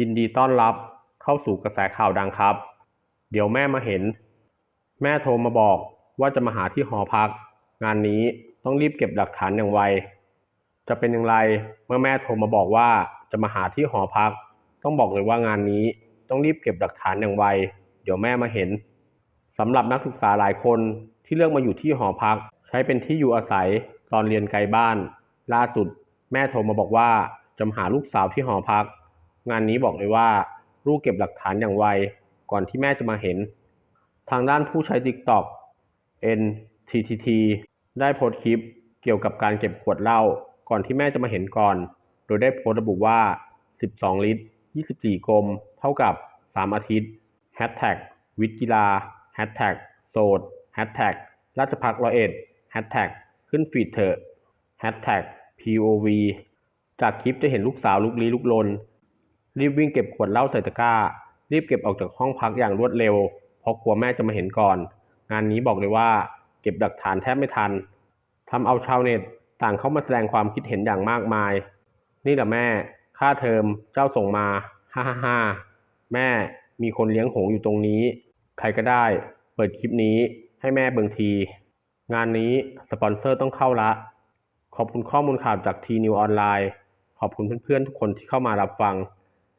ยินดีต้อนรับเข้าสู่กระแสข่าวดังครับ เดี๋ยวแม่มาเห็น แม่โทรมาบอกว่าจะมาหาที่หอพัก งานนี้ต้องรีบเก็บหลักฐานอย่างไว จะเป็นอย่างไรเมื่อแม่โทรมาบอกว่าจะมาหาที่หอพัก ต้องบอกเลยว่างานนี้ต้องรีบเก็บหลักฐานอย่างไว เดี๋ยวแม่มาเห็นสำหรับนักศึกษาหลายคนที่เลือกมาอยู่ที่หอพัก ใช้เป็นที่อยู่อาศัยตอนเรียนไกลบ้าน ล่าสุด แม่โทรมาบอกว่าจะมาหาลูกสาวที่หอพัก งานนี้บอกเลยว่าลูกเก็บหลักฐานอย่างไว ก่อนที่แม่จะมาเห็น ทางด้านผู้ใช้ TikTok NTTT ได้โพสต์คลิปเกี่ยวกับการเก็บขวดเหล้าก่อนที่แม่จะมาเห็นก่อน โดยได้โพสต์ระบุว่า 12 ลิตร 24 กลม เท่ากับ 3 อาทิตย์ Hashtag วิทย์กีฬาโสดราชพักร้อยเอ็ดขึ้นฟีดเถอะ POV จากคลิปจะเห็นลูกสาวลุกลี้ลุกลน รีบวิ่งเก็บขวดเหล้าใส่ตะกร้า รีบเก็บออกจากห้องพักอย่างรวดเร็ว เพราะกลัวแม่จะมาเห็นก่อน งานนี้บอกเลยว่า เก็บหลักฐานแทบไม่ทันทำเอาชาวเน็ตต่างเข้ามาแสดงความคิดเห็นอย่างมากมาย นี่แหละแม่ ค่าเทอมเจ้าส่งมาฮ่าฮ่าฮ่าแม่มีคนเลี้ยงหงอยู่ตรงนี้ ใครก็ได้ เปิดคลิปนี้ให้แม่เบิงที งานนี้สปอนเซอร์ต้องเข้าละ ขอบคุณข้อมูลข่าวจากทีนิวออนไลน์ ขอบคุณเพื่อนๆทุกคนที่เข้ามารับฟัง